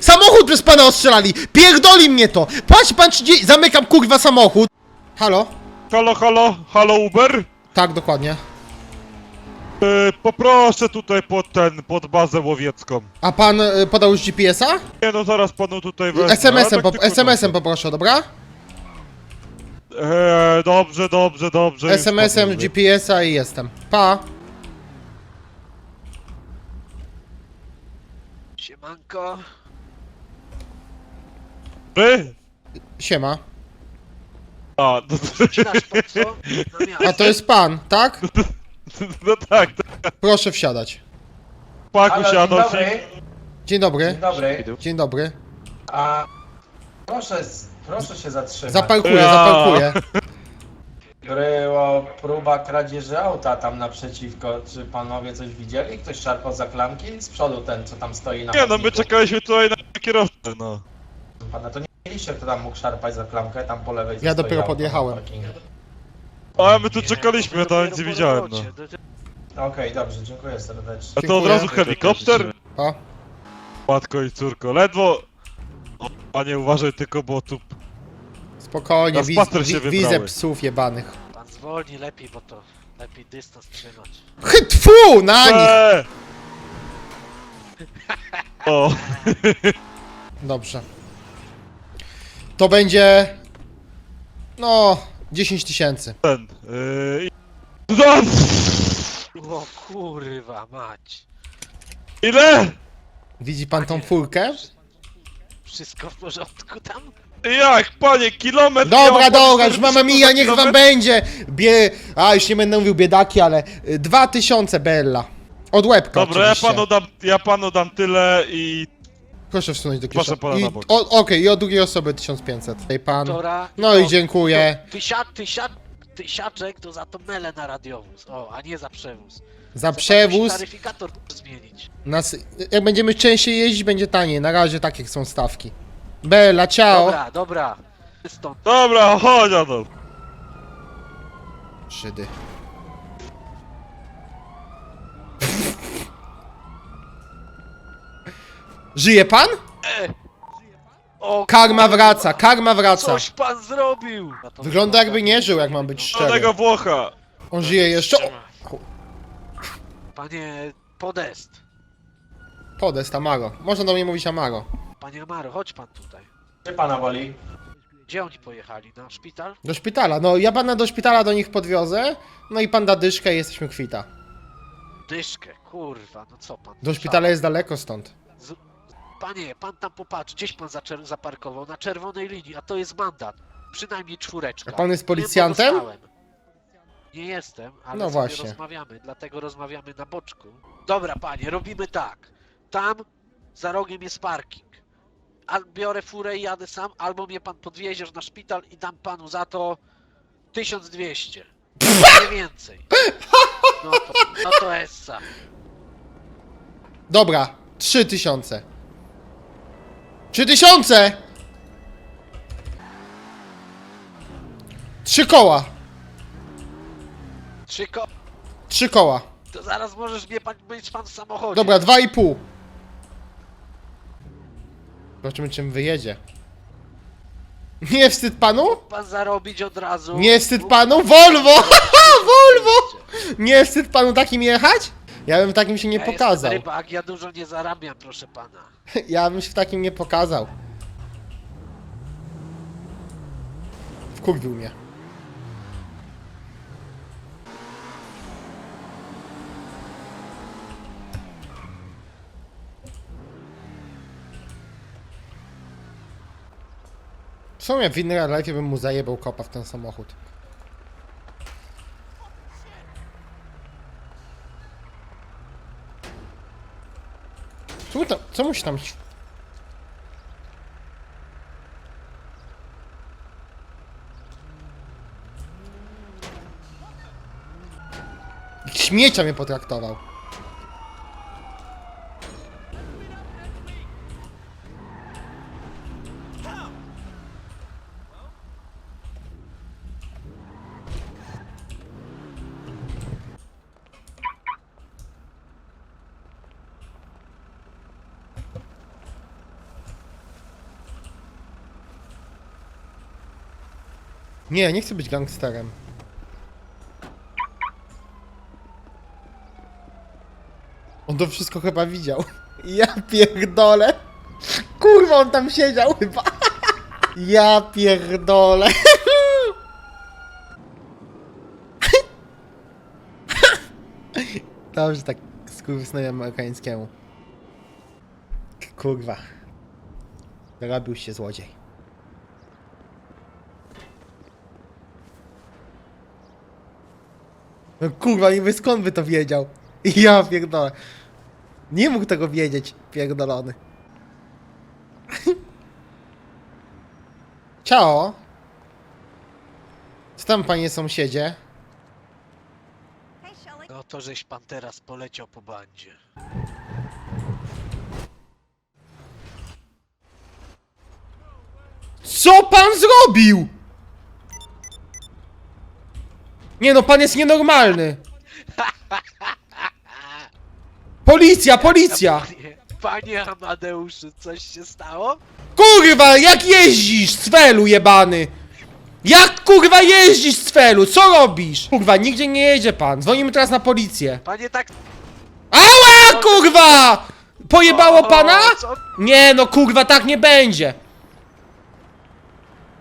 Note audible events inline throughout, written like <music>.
Samochód przez pana ostrzelali! Pierdoli mnie to! Płać pan 30... Zamykam kurwa samochód! Halo? Halo, halo, halo Uber? Tak, dokładnie. E, poproszę tutaj pod ten, pod bazę łowiecką. A pan y, podał już GPS-a? Nie no, zaraz panu tutaj wezmę. SMS-em, tak po, dobrze. poproszę, dobra? E, dobrze, dobrze, dobrze. już SMS-em, GPS-a i jestem. Pa! Siemanko. Wy? Siema. A, no, to, Znasz po co? Na miasto. A to jest pan, tak? no tak, tak. Proszę wsiadać. Paku Halo, dzień siano dobry. Dzień dobry. Dzień dobry. Dzień dobry. A proszę, s- proszę się zatrzymać. Zaparkuję, Ja. zaparkuję. Było próba kradzieży auta tam naprzeciwko. Czy panowie coś widzieli? Ktoś szarpał za klamki? Z przodu ten, co tam stoi na Nie no, my chodniku. czekaliśmy tutaj na kierowcę, no. Pana to nie mieliście, kto tam mógł szarpać za klamkę, tam po lewej Ja dopiero podjechałem. parkingu. A my tu czekaliśmy, ja to tam nic nie widziałem, no. Okej, dobrze, dziękuję serdecznie. A to od Dziękuję. razu helikopter? Pa. Matko i córko, ledwo... O, panie uważaj tylko, bo tu... Spokojnie, Na wiz, spacer się wi, wizę wybrały. psów jebanych. Pan zwolni lepiej, bo to lepiej dystans trzymać. Chy, Tfu, na nich! Eee! O, Dobrze. To będzie... No... 10 tysięcy. ten... Yy, No, O kurwa mać. ile? Widzi pan tą furkę? Wszystko w porządku tam? Jak, panie, kilometr... Dobra, miał dobra, już mama mia, niech wam będzie! Bie... A, już nie będę mówił biedaki, ale... y, 2000 Bella. Od łebka Dobra, ja oczywiście. panu dam, ja panu dam tyle i... Proszę wsunąć do Proszę kieszeni. pana I, na bok. o- Okej, i od drugiej osoby 1500. Ej, pan. No i dziękuję. to Tysia, tysia, tysiaczek to za to mele na radiowóz. O, a nie za przewóz. Za przewóz. Taryfikator zmienić. Nas, jak będziemy częściej jeździć, będzie taniej. Na razie takie są stawki. Bella, ciao. Dobra, dobra. Stąd. Dobra, chodź Adolf. Żydy. Żyje pan? O, Karma wraca, karma wraca. coś pan zrobił! Wygląda jakby nie żył, jak mam być szczery. Żadnego Włocha. On żyje jeszcze. O, Panie Podest. Podest, Amaro. Można do mnie mówić Amaro. Panie Amaro, chodź pan tutaj. Czy pana woli? Gdzie oni pojechali? Na szpital? Do szpitala. No, ja pana do szpitala do nich podwiozę. No i pan da dyszkę i jesteśmy kwita. Dyszkę, kurwa, no co pan? Do szpitala jest daleko stąd. Z... Panie, pan tam popatrzy, gdzieś pan zaparkował na czerwonej linii, a to jest mandat. Przynajmniej czwóreczka. A pan jest policjantem? Nie jestem, ale No właśnie. rozmawiamy, dlatego rozmawiamy na boczku. Dobra, panie, robimy tak. Tam za rogiem jest parking. Al biorę furę i jadę sam, albo mnie pan podwieziesz na szpital i dam panu za to 1200. Nie więcej. No to, no to essa. Dobra, 3000. 3000! Trzy koła. Trzy ko... Trzy koła. To zaraz możesz mnie pan, być pan w samochodzie. Dobra, dwa i pół. Zobaczymy czym wyjedzie. Nie wstyd panu? Pan zarobić od razu. Nie wstyd panu? Volvo! <laughs> Volvo! Nie wstyd panu takim jechać? Ja bym takim się nie ja pokazał. Jestem rybak, ja dużo nie zarabiam, proszę pana. <laughs> Ja bym się w takim nie pokazał. Wkurwił mnie. W sumie w innym bym mu zajebał kopa w ten samochód. Co mu tam, co mu się tam Śmiecia mnie potraktował. Nie, nie chcę być gangsterem. On to wszystko chyba widział. <laughs> Ja pierdolę. Kurwa, on tam siedział chyba. <laughs> Ja pierdolę. <laughs> Dobrze, tak skurwysnowi amerykańskiemu. Kurwa. Robił się złodziej. No kurwa, niby skąd by to wiedział? Ja pierdolę. Nie mógł tego wiedzieć, pierdolony. <laughs> Ciao. Co tam, panie sąsiedzie? No to żeś pan teraz poleciał po bandzie. Co pan zrobił? Nie no, pan jest nienormalny. Policja, policja! Panie, panie Amadeuszu, coś się stało? Kurwa, jak jeździsz, cwelu jebany? Jak kurwa jeździsz, cwelu? Co robisz? Kurwa, nigdzie nie jedzie pan. Dzwonimy teraz na policję. Panie tak... Ała, kurwa! Pojebało O, pana? co? Nie no, kurwa, tak nie będzie.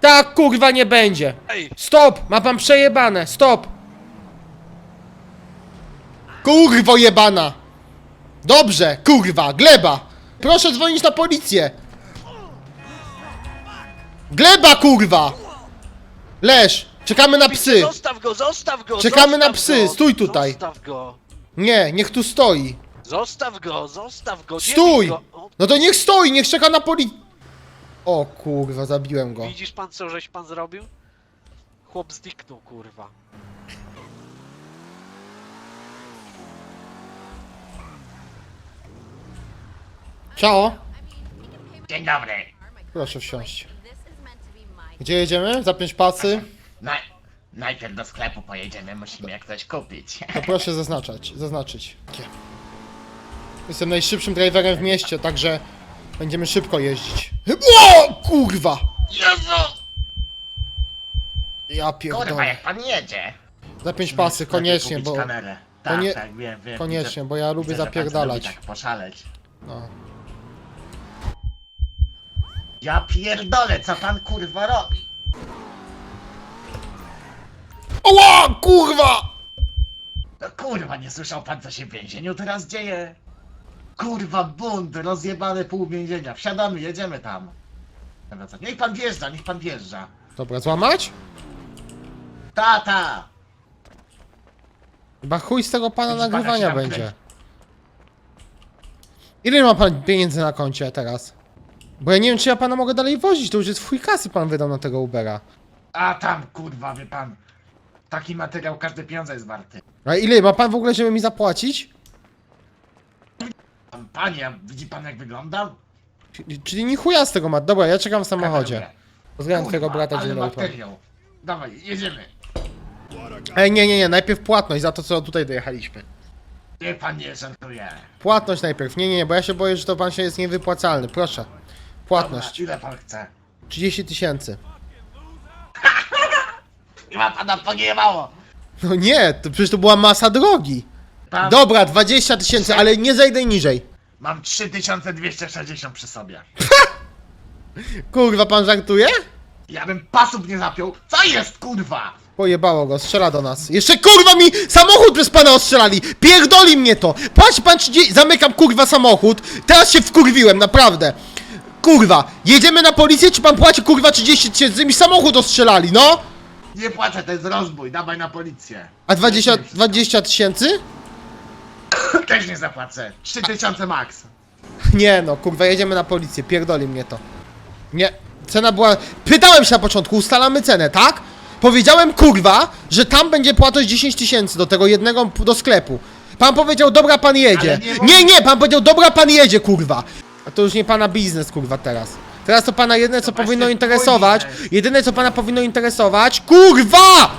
Tak, kurwa, nie będzie. Ej, Stop! Ma pan przejebane, stop! Kurwo jebana! Dobrze, kurwa, gleba! Proszę dzwonić na policję! Gleba, kurwa! Leż! Czekamy na psy! Zostaw go, zostaw go! Czekamy na psy, go, stój tutaj. Zostaw go! Nie, niech tu stoi! Zostaw go, zostaw go! Stój! Go. No to niech stoi, niech czeka na poli... O kurwa, zabiłem go. widzisz pan co żeś pan zrobił? Chłop zniknął, kurwa. Ciao! Dzień dobry. Proszę wsiąść. Gdzie jedziemy? Zapiąć pasy? Naj najpierw do sklepu pojedziemy, musimy jak coś kupić. To proszę zaznaczać, zaznaczyć. Jestem najszybszym driverem w mieście, także będziemy szybko jeździć. O, kurwa! Jezu! Ja Kurwa, pierdolę. jak pan jedzie. Zapiąć pasy, koniecznie, bo... Kamerę. Tak, Konie- tak, wiem, wiem. Koniecznie, bo ja lubię widzę, że pan zapierdalać. lubi Tak poszaleć. No. Ja pierdolę, co pan kurwa robi? Oła, kurwa! No kurwa, nie słyszał pan co się w więzieniu teraz dzieje? Kurwa, bunt, rozjebane pół więzienia. Wsiadamy, jedziemy tam. Dobra, co? Niech pan wjeżdża, niech pan wjeżdża. Dobra, złamać? Tata! Chyba chuj z tego pana nagrywania tam będzie. kręci. Ile ma pan pieniędzy na koncie teraz? Bo ja nie wiem, czy ja pana mogę dalej wozić, to już jest fuj kasy pan wydał na tego Ubera. A tam, kurwa, wie pan. Taki materiał każde pieniądze jest warty. A ile ma pan w ogóle, żeby mi zapłacić? Panie, a widzi pan jak wyglądam? Czyli- Czyli ni chuja z tego ma. Dobra, ja czekam w samochodzie. Pozdrawiam twojego brata, ale dzień dobry. panu. materiał. Dawaj, jedziemy. Ej, nie, nie, nie, najpierw płatność za to, co tutaj dojechaliśmy. Nie, pan nie żartuje. Płatność najpierw. Nie, nie, nie, bo ja się boję, że to pan się jest niewypłacalny. Proszę. Dobra, Płatność. ile pan chce? 30 tysięcy. <laughs> Chyba pana poniewało. No nie, to przecież to była masa drogi. Pan, Dobra, 20 tysięcy, ale nie zejdę niżej. Mam 3260 przy sobie. <laughs> Kurwa, pan żartuje? Ja bym pasów nie zapiął. Co jest, kurwa? Pojebało go, strzela do nas. Jeszcze kurwa mi samochód przez pana ostrzelali! Pierdoli mnie to! Płać pan 30... Zamykam kurwa samochód. Teraz się wkurwiłem, naprawdę. Kurwa, jedziemy na policję, czy pan płaci kurwa 30 tysięcy? Mi samochód ostrzelali, no! Nie płacę, to jest rozbój, dawaj na policję. A 20 20 tysięcy? <coughs> Też nie zapłacę. 3000 max. <laughs> Nie no, kurwa, jedziemy na policję, pierdoli mnie to. Nie, cena była... Pytałem się na początku, ustalamy cenę, tak? Powiedziałem, kurwa, że tam będzie płatność 10 tysięcy do tego jednego do sklepu. Pan powiedział, dobra, pan jedzie. Ale nie Nie, nie, pan powiedział, dobra, pan jedzie, kurwa. A to już nie pana biznes, kurwa, teraz. Teraz to pana jedyne, co właśnie powinno twój interesować, biznes. jedyne, co pana powinno interesować, kurwa!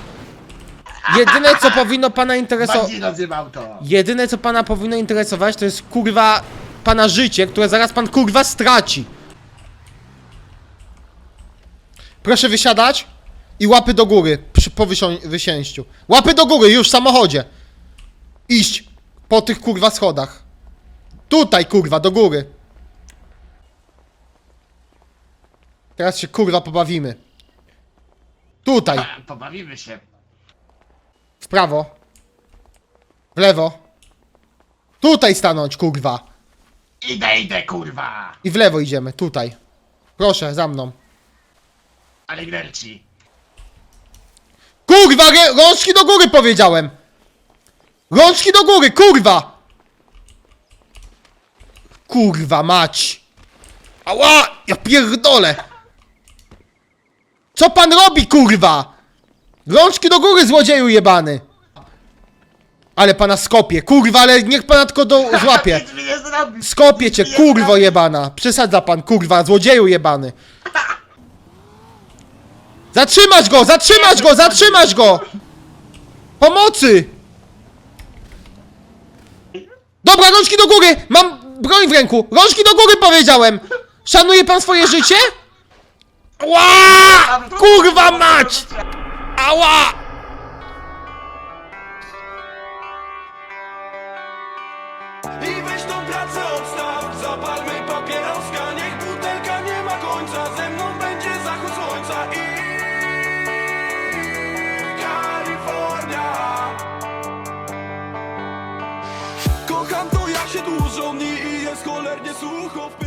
Jedyne, co powinno pana interesować... Bandzi to. Jedyne co pana powinno interesować to jest kurwa pana życie, które zaraz pan kurwa straci. Proszę wysiadać. I łapy do góry przy, po wysią- wysięściu. Łapy do góry, już w samochodzie. Iść po tych kurwa schodach. Tutaj kurwa, do góry. Teraz się kurwa pobawimy. Tutaj, Pobawimy się. w prawo. W lewo. Tutaj stanąć kurwa. Idę, idę, kurwa! I w lewo idziemy, tutaj. Proszę, za mną. Ale. Kurwa, rę- rączki do góry powiedziałem! Rączki do góry, kurwa! Kurwa mać! Ała! Ja pierdolę! Co pan robi, kurwa? Rączki do góry, złodzieju jebany! Ale pana skopie, kurwa, ale niech pana tylko do, <laughs> złapie. Nic mi nie zrobi! Skopię cię, kurwo jebana! Przesadza pan, kurwa, złodzieju jebany! Zatrzymać go! Zatrzymać go! Zatrzymać go! Pomocy! Dobra, rączki do góry! Mam broń w ręku! Rączki do góry powiedziałem! Szanuje pan swoje życie? Ła! Kurwa mać! Ała! I weź tą pracę odstaw Zapalmy papieroska Niech butelka nie ma końca Ze mną będzie zachód słońca I Kalifornia Kocham to jak się dłużą dni I jest cholernie sucho w